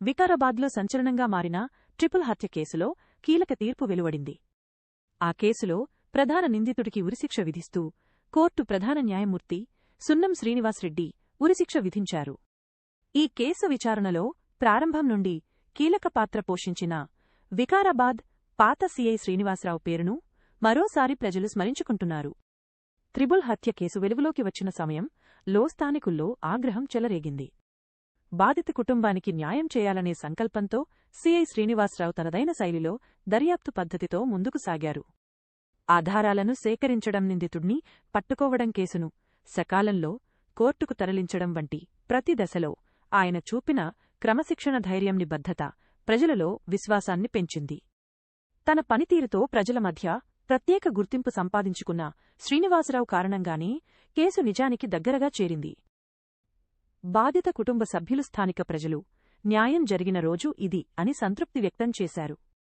వికారాబాద్లో సంచలనంగా మారిన ట్రిపుల్ హత్య కేసులో కీలక తీర్పు వెలువడింది. ఆ కేసులో ప్రధాన నిందితుడికి ఉరిశిక్ష విధిస్తూ కోర్టు ప్రధాన న్యాయమూర్తి సున్నం శ్రీనివాసరెడ్డి ఉరిశిక్ష విధించారు. ఈ కేసు విచారణలో ప్రారంభం నుండి కీలక పాత్ర పోషించిన వికారాబాద్ పాత సీఐ శ్రీనివాసరావు పేరును మరోసారి ప్రజలు స్మరించుకుంటున్నారు. త్రిబుల్ హత్య కేసు వెలుగులోకి వచ్చిన సమయం లో స్థానికుల్లో ఆగ్రహం చెలరేగింది. బాధిత కుటుంబానికి న్యాయం చేయాలనే సంకల్పంతో సిఐ శ్రీనివాసరావు తనదైన శైలిలో దర్యాప్తు పద్ధతితో ముందుకు సాగారు. ఆధారాలను సేకరించడం నిందితుణ్ణి పట్టుకోవడం కేసును సకాలంలో కోర్టుకు తరలించడం వంటి ప్రతి దశలో ఆయన చూపిన క్రమశిక్షణ ధైర్యం నిబద్ధత ప్రజలలో విశ్వాసాన్ని పెంచింది. తన పనితీరుతో ప్రజల మధ్య ప్రత్యేక గుర్తింపు సంపాదించుకున్న శ్రీనివాసరావు కారణంగానే కేసు నిజానికి దగ్గరగా చేరింది. బాధిత కుటుంబ సభ్యులు స్థానిక ప్రజలు. న్యాయం జరిగిన రోజు ఇది అని సంతృప్తి వ్యక్తం చేశారు.